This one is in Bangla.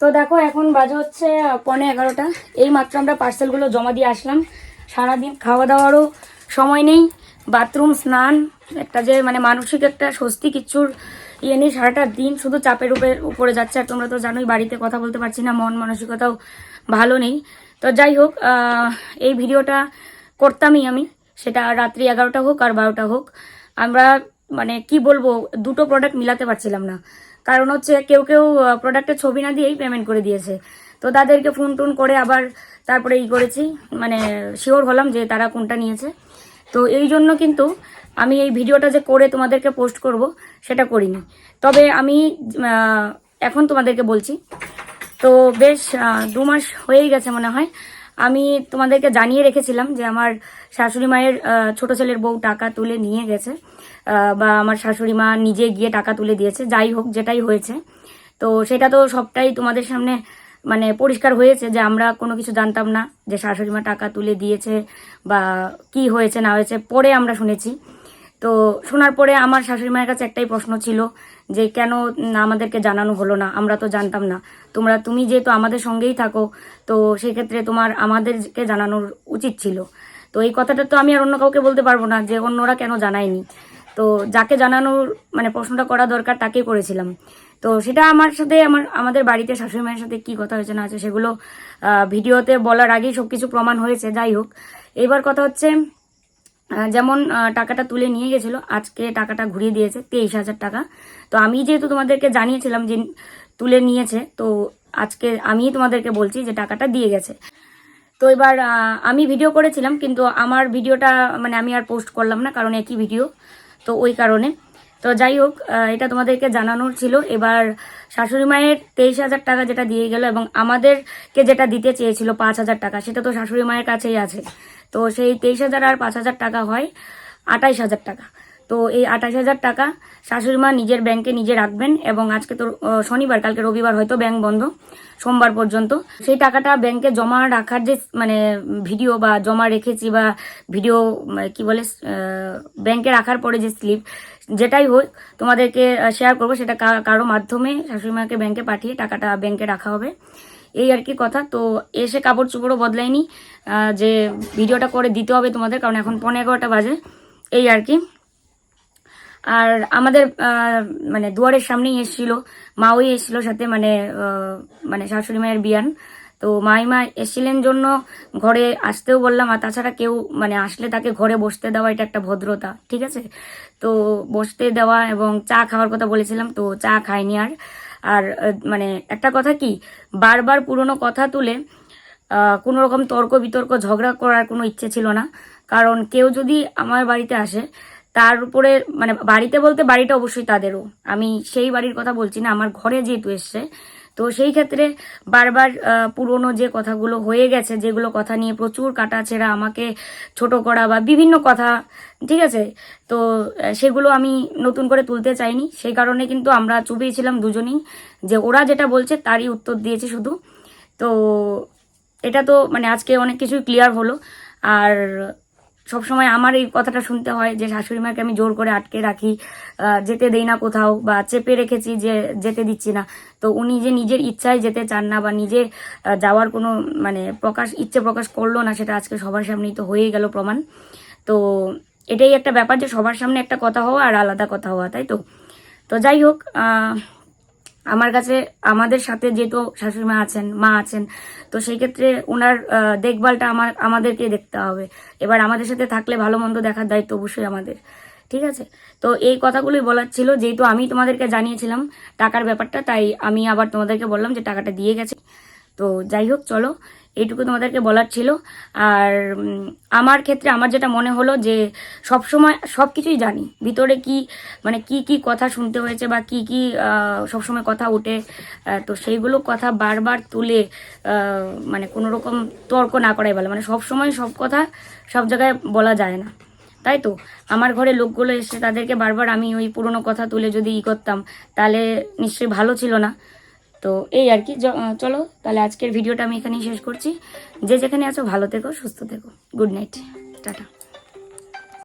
তো দেখো, এখন বাজে হচ্ছে পনে এগারোটা। এই মাত্র আমরা পার্সেলগুলো জমা দিয়ে আসলাম। সারাদিন খাওয়া দাওয়ারও সময় নেই, বাথরুম, স্নান, একটা যে মানে মানসিক একটা স্বস্তি, কিচ্ছুর ইয়ে নেই। সারাটা দিন শুধু চাপের উপরে উপরে যাচ্ছে। আর তোমরা তো জানোই, বাড়িতে কথা বলতে পারছি না, মন মানসিকতাও ভালো নেই। তো যাই হোক এই ভিডিওটা করতামই আমি। সেটা রাত্রি এগারোটা হোক আর বারোটা হোক। আমরা মানে কি বলব, দুটো প্রোডাক্ট মিলাতে পারছিলাম না। কারণ হচ্ছে কেউ কেউ প্রোডাক্টের ছবি না দিয়েই পেমেন্ট করে দিয়েছে। তো তাদেরকে ফোন টোন করে আবার তারপরে ই করেছি মানে শিওর হলাম যে তারা কোনটা নিয়েছে। তো এই জন্য কিন্তু আমি এই ভিডিওটা যে করে তোমাদেরকে পোস্ট করব, সেটা করিনি। তবে আমি এখন তোমাদেরকে বলছি। তো বেশ দু মাস হয়েই গেছে মনে হয়। আমি তোমাদেরকে জানিয়ে রেখেছিলাম যে আমার শাশুড়ি মায়ের ছোট ছেলের বউ টাকা তুলে নিয়ে গেছে বা আমার শাশুড়ি মা নিজে গিয়ে টাকা তুলে দিয়েছে, যাই হোক, যেটাই হয়েছে। তো সেটা তো সবটাই তোমাদের সামনে মানে পরিষ্কার হয়েছে যে আমরা কোনো কিছু জানতাম না যে শাশুড়ি মা টাকা তুলে দিয়েছে বা কি হয়েছে, না হয়েছে, পরে আমরা শুনেছি। তো শোনার পরে আমার শাশুড়ি মায়ের কাছে একটাই প্রশ্ন ছিল যে, কেন আমাদেরকে জানানো হলো না? আমরা তো জানতাম না। তোমরা, তুমি যেহেতু আমাদের সঙ্গেই থাকো, তো সেক্ষেত্রে তোমার আমাদেরকে জানানোর উচিত ছিল। তো এই কথাটা তো আমি আর অন্য কাউকে বলতে পারব না যে, অন্যরা কেন জানায়নি। তো যাকে জানানোর মানে প্রশ্নটা করা দরকার তাকেই করেছিলাম। তো সেটা আমার সাথে, আমার, আমাদের বাড়িতে শাশুড়ি মায়ের সাথে কি কথা হয়েছে না আছে সেগুলো ভিডিওতে বলার আগেই সবকিছু প্রমাণ হয়েছে। যাই হোক, এবার কথা হচ্ছে যেমন টাকাটা তুলে নিয়ে গেছিল, আজকে টাকাটা ঘুরিয়ে দিয়েছে, তেইশ হাজার টাকা। তো আমি যেহেতু তোমাদেরকে জানিয়েছিলাম যে তুলে নিয়েছে, তো আজকে আমি তোমাদেরকে বলছি যে টাকাটা দিয়ে গেছে। তো এবার আমি ভিডিও করেছিলাম, কিন্তু আমার ভিডিওটা মানে আমি আর পোস্ট করলাম না, কারণ একই ভিডিও তো ওই কারণে। তো যাই হোক এটা তোমাদেরকে জানানোর ছিল। এবার শাশুড়ি মায়ের তেইশ হাজার টাকা যেটা দিয়ে গেল এবং আমাদেরকে যেটা দিতে চেয়েছিল পাঁচ হাজার টাকা, সেটা তো শাশুড়ি মায়ের কাছেই আছে। তো সেই তেইশ হাজার আর পাঁচ হাজার টাকা হয় আটাইশ হাজার টাকা। তো এই আঠাশ হাজার টাকা শাশুড়ি মা নিজের ব্যাংকে নিজে রাখবেন এবং আজকে তো শনিবার কালকে রবিবার হয়তো ব্যাংক বন্ধ সোমবার পর্যন্ত। সেই টাকাটা ব্যাংকে জমা রাখার যে মানে ভিডিও বা জমা রেখেছি বা ভিডিও মানে কি বলে ব্যাংকে রাখার পরে যে স্লিপ যেটাই হোক তোমাদেরকে শেয়ার করব সেটা কারও মাধ্যমে শাশুড়ি মাকে ব্যাংকে পাঠিয়ে টাকাটা ব্যাংকে রাখা হবে। এই আর কি কথা তো এসে কাপড় চোপড়ও বদলায়নি আহ, যে ভিডিওটা করে দিতে হবে তোমাদের কারণ এখন পনেরো এগারোটা বাজে। এই আর কি। আর আমাদের মানে দুয়ারের সামনেই এসেছিল মাওই এসেছিল সাথে মানে মানে শাশুড়ি মায়ের বিয়ান। তো মাইমা এসেছিলেন জন্য ঘরে আসতেও বললাম, আর তাছাড়া কেউ মানে আসলে তাকে ঘরে বসতে দেওয়া, এটা একটা ভদ্রতা, ঠিক আছে? তো বসতে দেওয়া এবং চা খাওয়ার কথা বলেছিলাম, তো চা খায়নি আর। আর মানে একটা কথা কি, বারবার পুরনো কথা তুলে কোনো রকম তর্ক বিতর্ক, ঝগড়া করার কোনো ইচ্ছে ছিল না। কারণ কেউ যদি আমার বাড়িতে আসে তার উপরে মানে বাড়িতে বলতে বাড়িটা অবশ্যই তাদেরও। আমি সেই বাড়ির কথা বলছি না, আমার ঘরে যেহেতু এসছে। তো সেই ক্ষেত্রে বারবার পুরনো যে কথাগুলো হয়ে গেছে, যেগুলো কথা নিয়ে প্রচুর কাটাছেড়া আমাকে ছোট করা বা বিভিন্ন কথা, ঠিক আছে? তো সেগুলো আমি নতুন করে তুলতে চাইনি। সেই কারণে কিন্তু আমরা চুপিয়েছিলাম দুজনেই যে ওরা যেটা বলছে তারই উত্তর দিয়েছে শুধু। তো, এটা তো মানে আজকে অনেক কিছুই ক্লিয়ার হলো। আর সবসময় আমার এই কথাটা শুনতে হয় যে শাশুড়ি মাকে আমি জোর করে আটকে রাখি যেতে দেই না কোথাও বা চেপে রেখেছি যে যেতে দিচ্ছি না। তো উনি যে নিজের ইচ্ছায় যেতে চান না বা নিজে যাওয়ার কোনো মানে প্রকাশ, ইচ্ছে প্রকাশ করল না সেটা আজকে সবার সামনেই তো হয়েই গেল প্রমাণ। তো এটাই একটা ব্যাপার যে সবার সামনে একটা কথা হওয়া আর আলাদা কথা হওয়া, তাই তো? তো যাই হোক আমার কাছে, আমাদের সাথে যেহেতু শাশুড়ি মা আছেন মা আছেন, তো সেই ক্ষেত্রে ওনার দেখভালটা আমার, আমাদেরকে দেখতে হবে। এবার আমাদের সাথে থাকলে ভালো মন্দ দেখার দায়িত্ব অবশ্যই আমাদের। ঠিক আছে? তো এই কথাগুলোই বলার ছিল। যেহেতু আমি তোমাদেরকে জানিয়েছিলাম টাকার ব্যাপারটা, তাই আমি আবার তোমাদেরকে বললাম যে টাকাটা দিয়ে গেছে। তো যাই হোক, চলো। এইটুকু তোমাদেরকে বলার ছিল। আর আমার ক্ষেত্রে আমার যেটা মনে হলো যে সব সময় সব কিছুই জানি। ভিতরে কি মানে কি কি কথা শুনতে হয়েছে বা কি কি সব সময় কথা ওঠে তো সেইগুলো কথা বারবার তুলে মানে কোনো রকম তর্ক না করাই ভালো। মানে সব সময় সব কথা সব জায়গায় বলা যায় না। তাই তো? আমার ঘরে লোকগুলো এসে তাদেরকে বারবার আমি ওই পুরনো কথা তুলে যদি ই করতাম, তাহলে নিশ্চয়ই ভালো ছিল না। তো এই আর কি। চলো, তাহলে আজকের ভিডিওটা আমি এখানেই শেষ করছি। যে যেখানে আছো, ভালো থেকো, সুস্থ থেকো। Good night tata